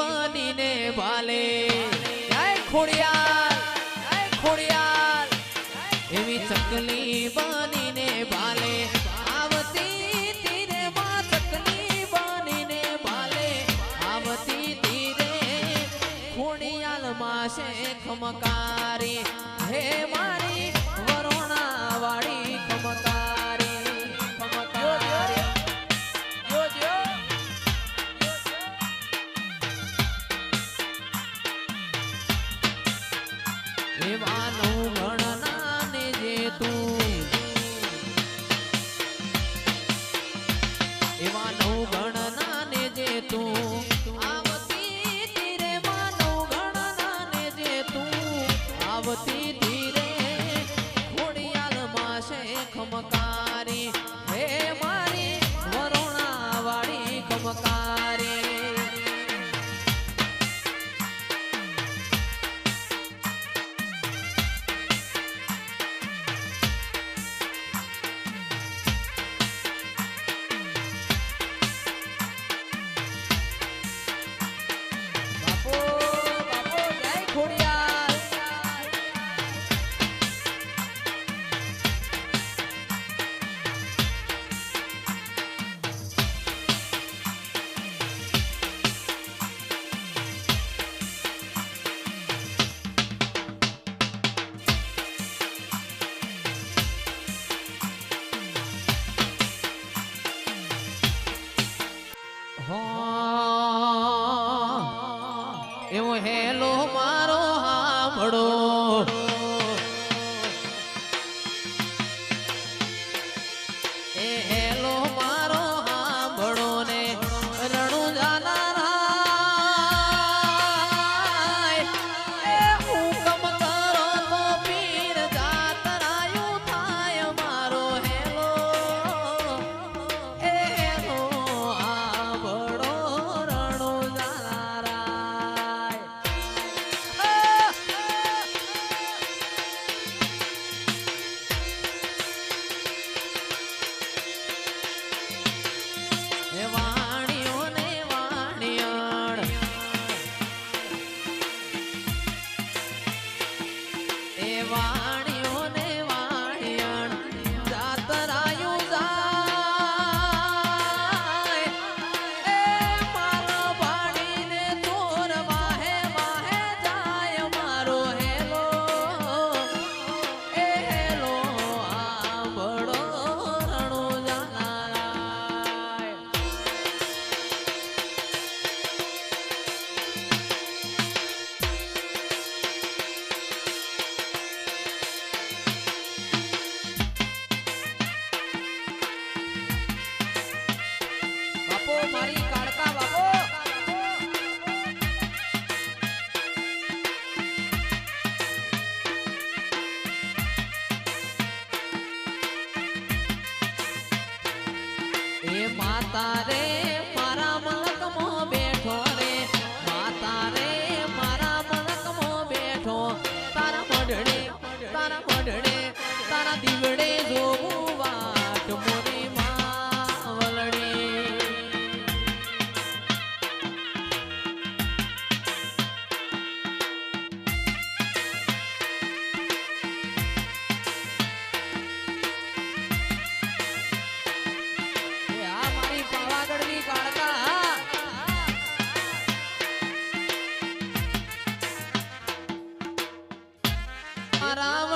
બનીને ભાલે જય ખોડિયાર જય ખોડિયાર. એવી ચકલી બનીને ભાલે આવતી તીરે માં ચકલી બનીને ભાલે આવતી તીરે ખોડિયાલમાં છે ખમકારી. હે મારી hey, hey.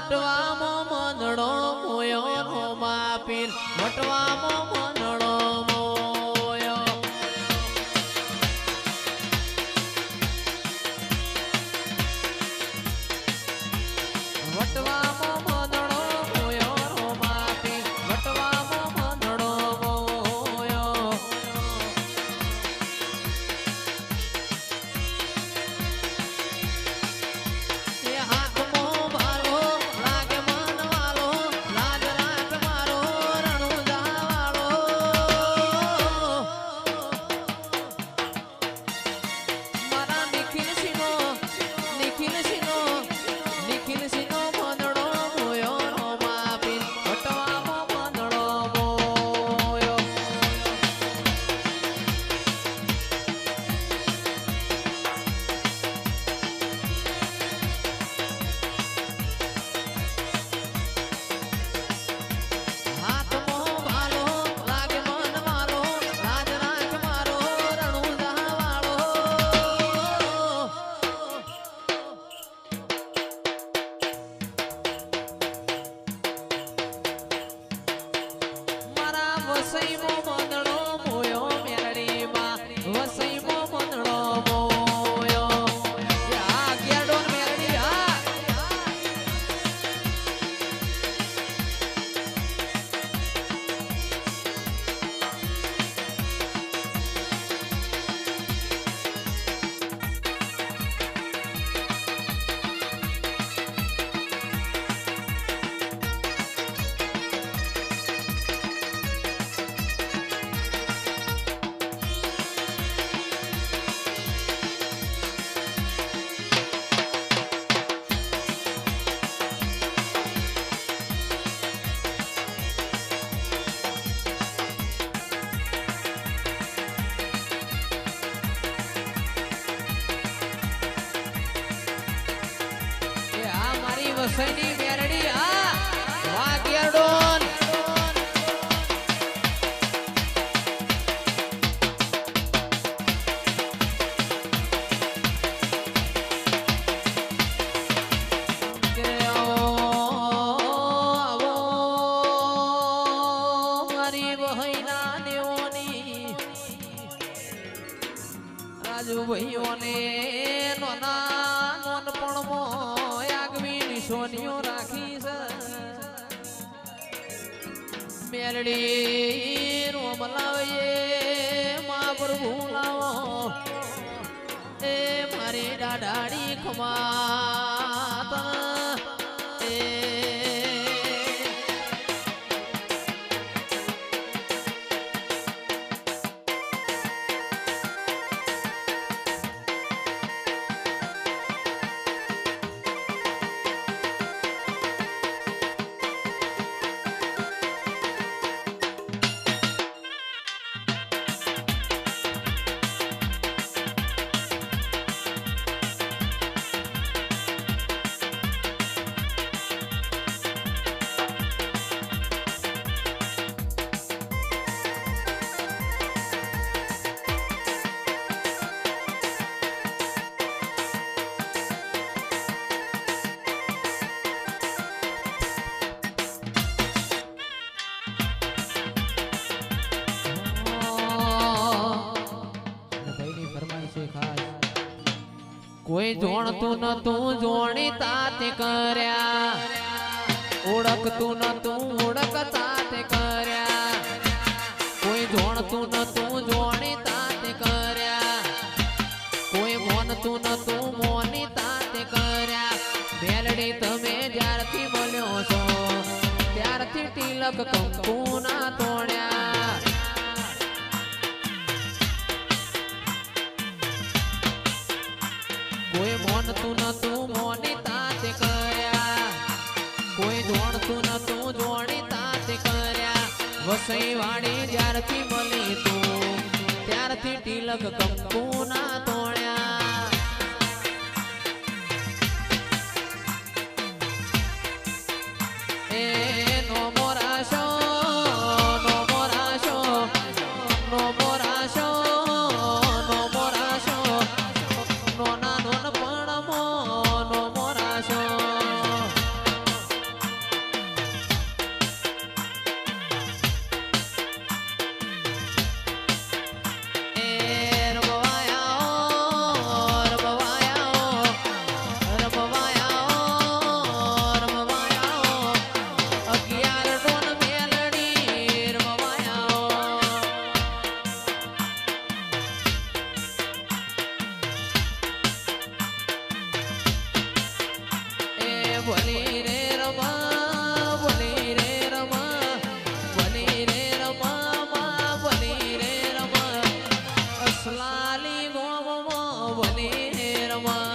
મટવામાં મનડો મોયો નો માપીર મટવામાં say વસઈની મેરડી આ રોમ લાવીએ મા પ્રભુ લાવો. એ મારી દાડાડી ખમાત કોઈ જોણતું તું જોણી તાતે કર્યા. ઓળખતું ન તું ઓળખ તાતે કર્યા. કોઈ જોણતું ન જોણી કોઈ મોનતું નતું મોની કોઈ જોણતું નતું જોણી તાતે કર્યા. વસઈ વાળી જ્યારથી મળી તું, ત્યારથી તિલક કંકુ ના તોડ્યા someone